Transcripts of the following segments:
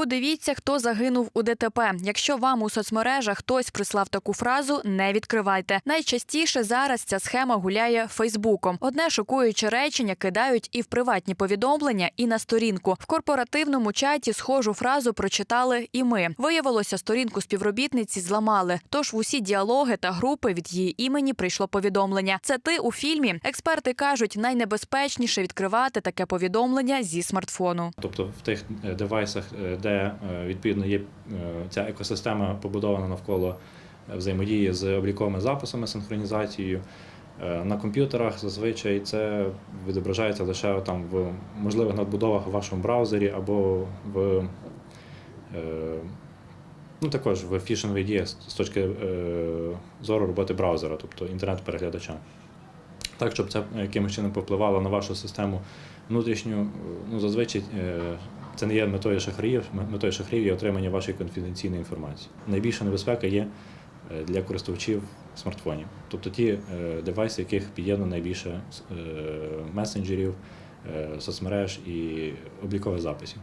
Подивіться, хто загинув у ДТП. Якщо вам у соцмережах хтось прислав таку фразу, не відкривайте. Найчастіше зараз ця схема гуляє Фейсбуком. Одне шокуюче речення кидають і в приватні повідомлення, і на сторінку. В корпоративному чаті схожу фразу прочитали і ми. Виявилося, сторінку співробітниці зламали. Тож в усі діалоги та групи від її імені прийшло повідомлення. Це ти у фільмі. Експерти кажуть, найнебезпечніше відкривати таке повідомлення зі смартфону. Тобто в тих девайсах, е, де е, відповідно є е, ця екосистема побудована навколо е, взаємодії з обліковими записами, синхронізацією. На комп'ютерах зазвичай це відображається лише там в можливих надбудовах в вашому браузері або в ну, також в фішинговій дії з точки зору роботи браузера, тобто інтернет-переглядача. Так, щоб це якимось чином повпливало на вашу систему внутрішню, ну зазвичай це не є метою шахраїв. Метою шахраїв є отримання вашої конфіденційної інформації. Найбільша небезпека є е, для користувачів смартфонів, тобто ті е, девайси, яких під'єднано найбільше е, месенджерів, соцмереж і облікових записів.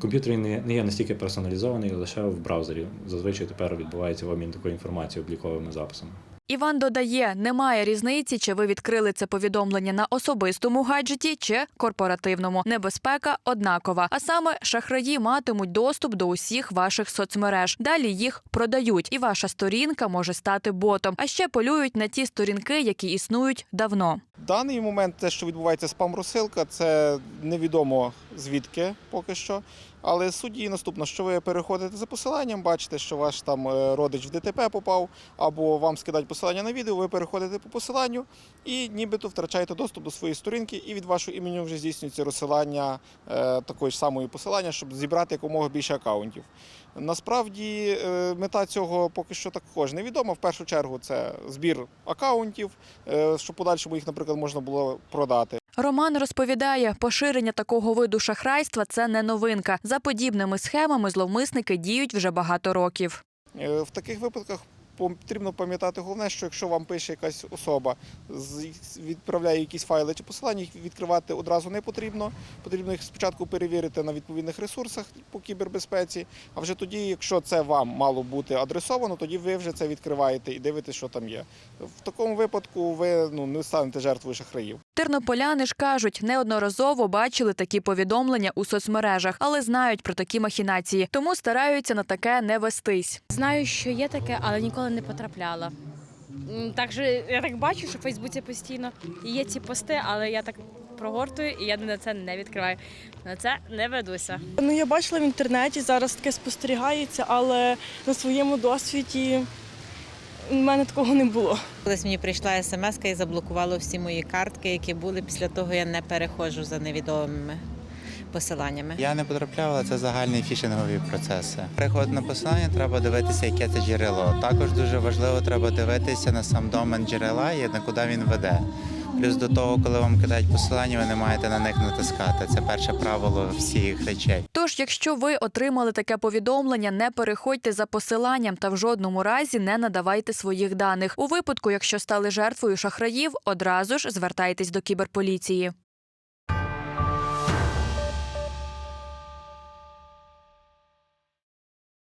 Комп'ютер не є настільки персоналізований лише в браузері. Зазвичай тепер відбувається обмін такою інформацією обліковими записами. Іван додає, немає різниці, чи ви відкрили це повідомлення на особистому гаджеті чи корпоративному. Небезпека однакова. А саме шахраї матимуть доступ до усіх ваших соцмереж. Далі їх продають, і ваша сторінка може стати ботом. А ще полюють на ті сторінки, які існують давно. Даний момент те, що відбувається спам-розсилка, це невідомо звідки поки що. Але суть її наступна, що ви переходите за посиланням, бачите, що ваш там е, родич в ДТП попав, або вам скидають посилання на відео, ви переходите по посиланню і нібито втрачаєте доступ до своєї сторінки, і від вашого імені вже здійснюється розсилання е, такої ж самої посилання, щоб зібрати якомога більше акаунтів. Насправді е, мета цього поки що також невідома. В першу чергу це збір акаунтів, е, щоб подальшому їх, наприклад, можна було продати. Роман розповідає, поширення такого виду шахрайства це не новинка. За подібними схемами зловмисники діють вже багато років. В таких випадках потрібно пам'ятати головне, що якщо вам пише якась особа, відправляє якісь файли чи посилання, їх відкривати одразу не потрібно. Потрібно їх спочатку перевірити на відповідних ресурсах по кібербезпеці. А вже тоді, якщо це вам мало бути адресовано, тоді ви вже це відкриваєте і дивитесь, що там є. В такому випадку ви ну не станете жертвою шахраїв. Тернополяни ж кажуть, неодноразово бачили такі повідомлення у соцмережах, але знають про такі махінації, тому стараються на таке не вестись. Знаю, що є таке, але ніколи не потрапляла. Так же я так бачу, що в Фейсбуці постійно є ці пости, але я так прогортую і я на це не відкриваю. На це не ведуся. Ну, я бачила в інтернеті, зараз таке спостерігається, але на своєму досвіді в мене такого не було. Колись мені прийшла смс і заблокувала всі мої картки, які були. Після того я не переходжу за невідомими посиланнями. Я не потрапляла, це загальні фішингові процеси. Переход на посилання треба дивитися, яке це джерело. Також дуже важливо треба дивитися на сам домен джерела і на куди він веде. Плюс до того, коли вам кидають посилання, ви не маєте на них натискати. Це перше правило всіх речей. Тож, якщо ви отримали таке повідомлення, не переходьте за посиланням та в жодному разі не надавайте своїх даних. У випадку, якщо стали жертвою шахраїв, одразу ж звертайтесь до кіберполіції.